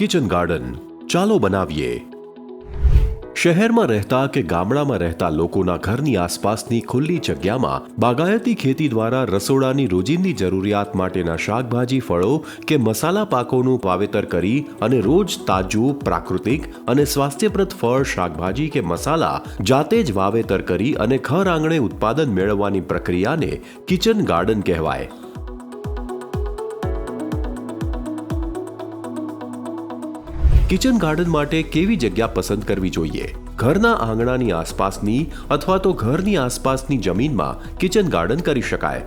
Kitchen garden ચાલો બનાવીએ. શહેરમાં રહેતા કે ગામડામાં રહેતા લોકોના ઘરની આસપાસની ખુલ્લી જગ્યામાં બાગાયતી ખેતી દ્વારા રસોડાની રોજિંદી જરૂરિયાત માટેના શાકભાજી, ફળો કે મસાલા પાકોનું વાવેતર કરી અને રોજ તાજું, પ્રાકૃતિક અને સ્વાસ્થ્યપ્રદ ફળ, શાકભાજી કે મસાલા જાતે જ વાવેતર કરી અને ઘર આંગણે ઉત્પાદન મેળવવાની પ્રક્રિયાને કિચન ગાર્ડન કહેવાય. કિચન ગાર્ડન માટે કેવી જગ્યા પસંદ કરવી જોઈએ? ઘરના આંગણાની આસપાસની અથવા તો ઘરની આસપાસની જમીનમાં કિચન ગાર્ડન કરી શકાય.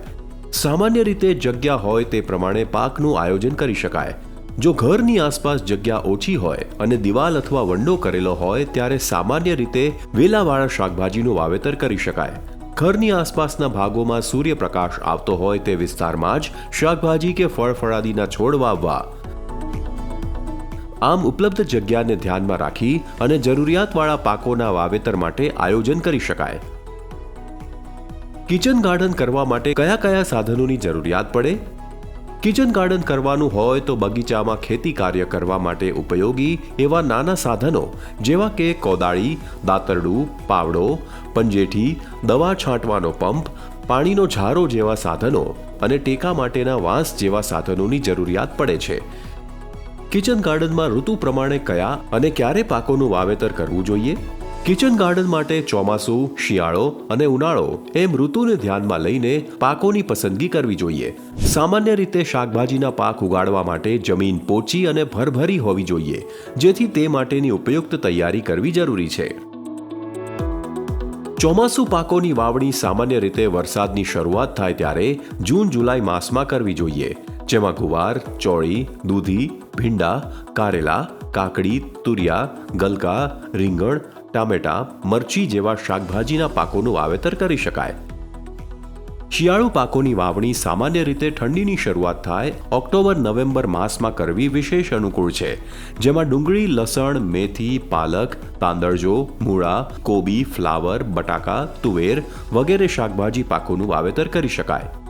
સામાન્ય રીતે જગ્યા હોય તે પ્રમાણે પાકનું આયોજન કરી શકાય. જો ઘરની આસપાસ જગ્યા ઓછી હોય અને દિવાલ અથવા વંડો કરેલો હોય ત્યારે સામાન્ય રીતે વેલાવાળા શાકભાજીનું વાવેતર કરી શકાય. ઘરની આસપાસના ભાગોમાં સૂર્યપ્રકાશ આવતો હોય તે વિસ્તારમાં જ શાકભાજી કે ફળફળાદીના છોડ વાવવા આમ ઉપલબ્ધ જગ્યાને ધ્યાનમાં રાખી અને જરૂરિયાતવાળા પાકોના વાવેતર માટે આયોજન કરી શકાય. કિચન ગાર્ડન કરવા માટે કયા કયા સાધનોની જરૂરિયાત પડે? કિચન ગાર્ડન કરવાનું હોય તો બગીચામાં ખેતી કાર્ય કરવા માટે ઉપયોગી એવા નાના સાધનો જેવા કે કોદાળી, દાતરડું, પાવડો, પંજેઠી, દવા છાંટવાનો પંપ, પાણીનો ઝારો જેવા સાધનો અને ટેકા માટેના વાંસ જેવા સાધનોની જરૂરિયાત પડે છે. કિચન ગાર્ડનમાં ઋતુ પ્રમાણે કયા અને ક્યારે પાકોનું વાવેતર કરવું જોઈએ? કિચન ગાર્ડન માટે ચોમાસું, શિયાળો અને ઉનાળો એમ ઋતુને ધ્યાનમાં લઈને પાકોની પસંદગી કરવી જોઈએ. સામાન્ય રીતે શાકભાજીના પાક ઉગાડવા માટે જમીન પોચી અને ભરભરી હોવી જોઈએ, જેથી તે માટેની ઉપયુક્ત તૈયારી કરવી જરૂરી છે. ચોમાસુ પાકોની વાવણી સામાન્ય રીતે વરસાદની શરૂઆત થાય ત્યારે જૂન જુલાઈ માસમાં કરવી જોઈએ, જેમાં ગુવાર, ચોળી, દૂધી ભીંડા, કારેલા, કાકડી, તુરિયા, ગલકા, રીંગણ, ટામેટા, મરચી જેવા શાકભાજીના પાકોનું વાવેતર કરી શકાય. શિયાળુ પાકોની વાવણી સામાન્ય રીતે ઠંડીની શરૂઆત થાય ઓક્ટોબર, નવેમ્બર માસમાં કરવી વિશેષ અનુકૂળ છે, જેમાં ડુંગળી, લસણ, મેથી, પાલક, તાંદળજો, મૂળા, કોબી, ફ્લાવર, બટાકા, તુવેર વગેરે શાકભાજી પાકોનું વાવેતર કરી શકાય.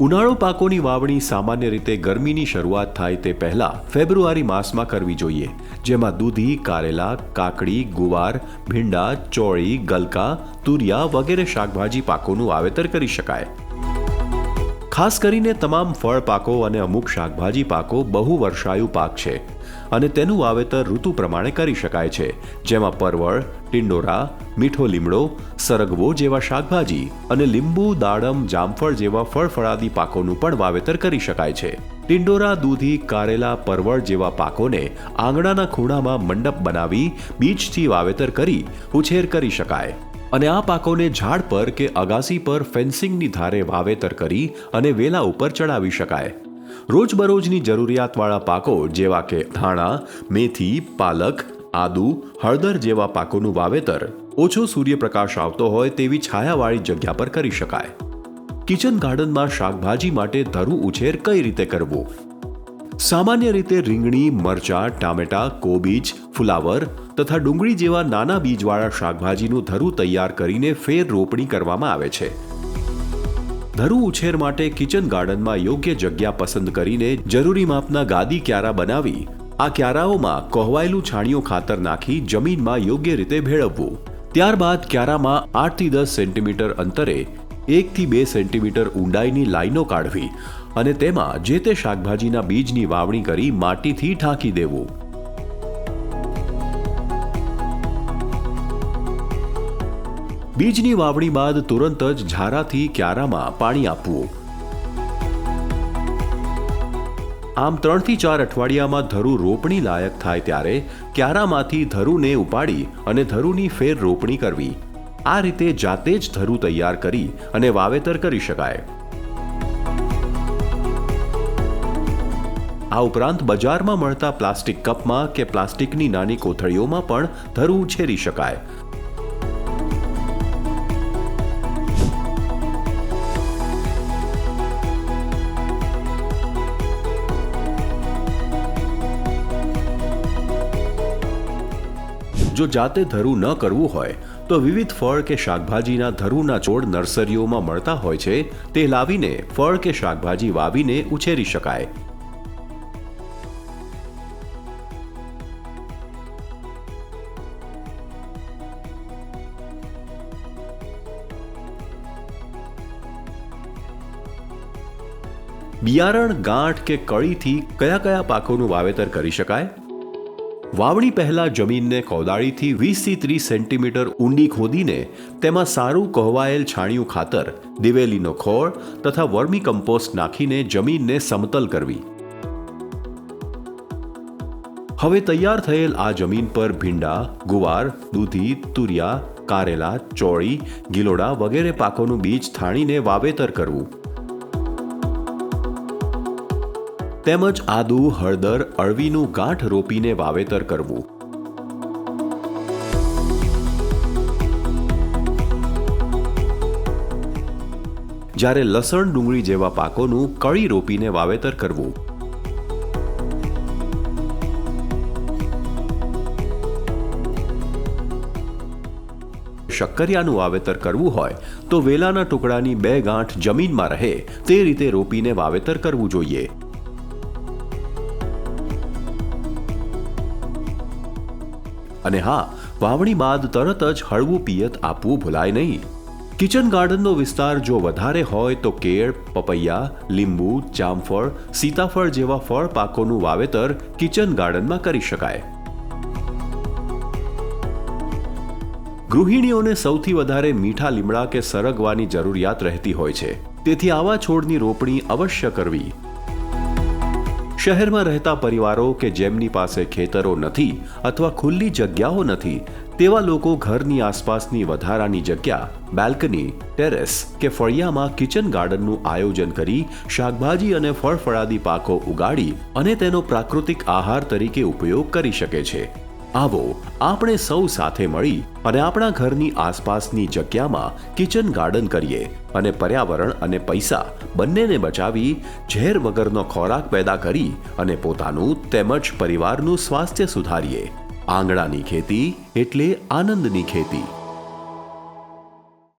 ઉનાળુ પાકોની વાવણી સામાન્ય રીતે ગરમીની શરૂઆત થાય તે પહેલા ફેબ્રુઆરી માસમાં કરવી જોઈએ, જેમાં દૂધી, કારેલા, કાકડી, ગુવાર, ભીંડા, ચોળી, ગલકા, તુરિયા વગેરે શાકભાજી પાકોનું વાવેતર કરી શકાય. ખાસ કરીને તમામ ફળ પાકો અને અમુક શાકભાજી પાકો બહુ વર્ષાયુ પાક છે. અને તેનું વાવેતર ઋતુ પ્રમાણે કરી શકાય છે, જેમાં પરવળ, ટિંડોરા, મીઠો લીમડો, સરગવો જેવા શાકભાજી અને લીંબુ, દાડમ, જામફળ જેવા ફળફળાદી પાકોનું પણ વાવેતર કરી શકાય છે. ટિંડોરા, દૂધી, કારેલા, પરવળ જેવા પાકોને આંગણાના ખૂણામાં મંડપ બનાવી બીજથી વાવેતર કરી ઉછેર કરી શકાય. અને આ પાકોને ઝાડ પર કે અગાસી પર ફેન્સિંગની ધારે વાવેતર કરી અને વેલા ઉપર ચડાવી શકાય. રોજબરોજની જરૂરિયાતવાળા પાકો જેવા કે ધાણા, મેથી, પાલક, આદુ, હળદર જેવા પાકોનું વાવેતર. ઓછો સૂર્યપ્રકાશ આવતો હોય તેવી છાયાવાળી જગ્યા પર કરી શકાય. કિચન ગાર્ડનમાં શાકભાજી માટે ધરું ઉછેર કઈ રીતે કરવું? સામાન્ય રીતે રીંગણી, મરચા, ટામેટા, કોબીજ, ફુલાવર તથા ડુંગળી જેવા નાના બીજવાળા શાકભાજીનું ધરું તૈયાર કરીને ફેર રોપણી કરવામાં આવે છે. ધરુ ઉછેર માટે કિચન ગાર્ડનમાં યોગ્ય જગ્યા પસંદ કરીને જરૂરી માપના ગાદી ક્યારા બનાવી, આ ક્યારાઓમાં કોહવાયેલું છાણિયું ખાતર નાખી જમીનમાં યોગ્ય રીતે ભેળવવું. ત્યારબાદ ક્યારામાં આઠથી દસ સેન્ટીમીટર અંતરે એકથી બે સેન્ટીમીટર ઊંડાઈની લાઈનો કાઢવી અને તેમાં જે તે શાકભાજીના બીજની વાવણી કરી માટીથી ઢાંકી દેવું. બીજની વાવણી બાદ તુરંત જ ઝારાથી ક્યારામાં પાણી આપવું. આમ ત્રણથી ચાર અઠવાડિયામાં ધરુ રોપણી લાયક થાય ત્યારે ક્યારામાંથી ધરુને ઉપાડી અને ધરુની ફેર રોપણી કરવી. આ રીતે જાતે જ ધરુ તૈયાર કરી અને વાવેતર કરી શકાય. આ ઉપરાંત બજારમાં મળતા પ્લાસ્ટિક કપમાં કે પ્લાસ્ટિકની નાની કોથળીઓમાં પણ ધરુ ઉછેરી શકાય. જો જાતે ધરું ન કરવું હોય, તો વિવિધ ફળ કે શાકભાજીના ધરુના છોડ નર્સરીઓમાં મળતા હોય છે, તે લાવીને ફળ કે શાકભાજી વાવીને ઉછેરી શકાય. બિયારણ, ગાંઠ કે કળીથી કયા કયા પાકોનું વાવેતર કરી શકાય? વાવણી પહેલાં જમીનને કોદાળીથી વીસથી ત્રીસ સેન્ટીમીટર ઊંડી ખોદીને તેમાં સારું કહવાયેલ છાણિયું ખાતર, દિવેલીનો ખોળ તથા વર્મી કમ્પોસ્ટ નાખીને જમીનને સમતલ કરવી. હવે તૈયાર થયેલ આ જમીન પર ભીંડા, ગુવાર, દૂધી, તુરિયા, કારેલા, ચોળી, ગિલોડા વગેરે પાકોનું બીજ થાણીને વાવેતર કરવું. તેમજ આદુ, હળદર, અળવીનું ગાંઠ રોપીને વાવેતર કરવું. જ્યારે લસણ ડુંગળી જેવા પાકોનું કળી રોપીને વાવેતર કરવું. શક્કરિયાનું વાવેતર કરવું હોય તો વેલાના ટુકડાની બે ગાંઠ જમીનમાં રહે તે રીતે રોપીને વાવેતર કરવું જોઈએ. અને હા, વાવણી બાદ તરત જ હળવું પિયત આપવું ભૂલાય નહીં. કિચન ગાર્ડનનો વિસ્તાર જો વધારે હોય તો કેળ, પપૈયા, લીંબુ, જામફળ, સીતાફળ જેવા ફળ પાકોનું વાવેતર કિચન ગાર્ડનમાં કરી શકાય. ગૃહિણીઓને સૌથી વધારે મીઠા લીમડા કે સરગવાની જરૂરિયાત રહેતી હોય છે. તેથી આવા છોડની રોપણી અવશ્ય કરવી. શહેરમાં રહેતા પરિવારો કે જેમની પાસે ખેતરો નથી અથવા ખુલ્લી જગ્યાઓ નથી, તેવા લોકો ઘરની આસપાસની વધારાની જગ્યા, બેલ્કની, ટેરેસ કે ફળિયામાં કિચન ગાર્ડનનું આયોજન કરી શાકભાજી અને ફળફળાદી પાકો ઉગાડી અને તેનો પ્રાકૃતિક આહાર તરીકે ઉપયોગ કરી શકે છે. આવો આપણે સૌ સાથે મળી અને આપણા ઘરની આસપાસની જગ્યામાં કિચન ગાર્ડન કરીએ અને પર્યાવરણ અને પૈસા બંનેને બચાવી ઝેર વગરનો ખોરાક પેદા કરી અને પોતાનું તેમજ પરિવારનું સ્વાસ્થ્ય સુધારીએ. આંગણાની ખેતી એટલે આનંદની ખેતી.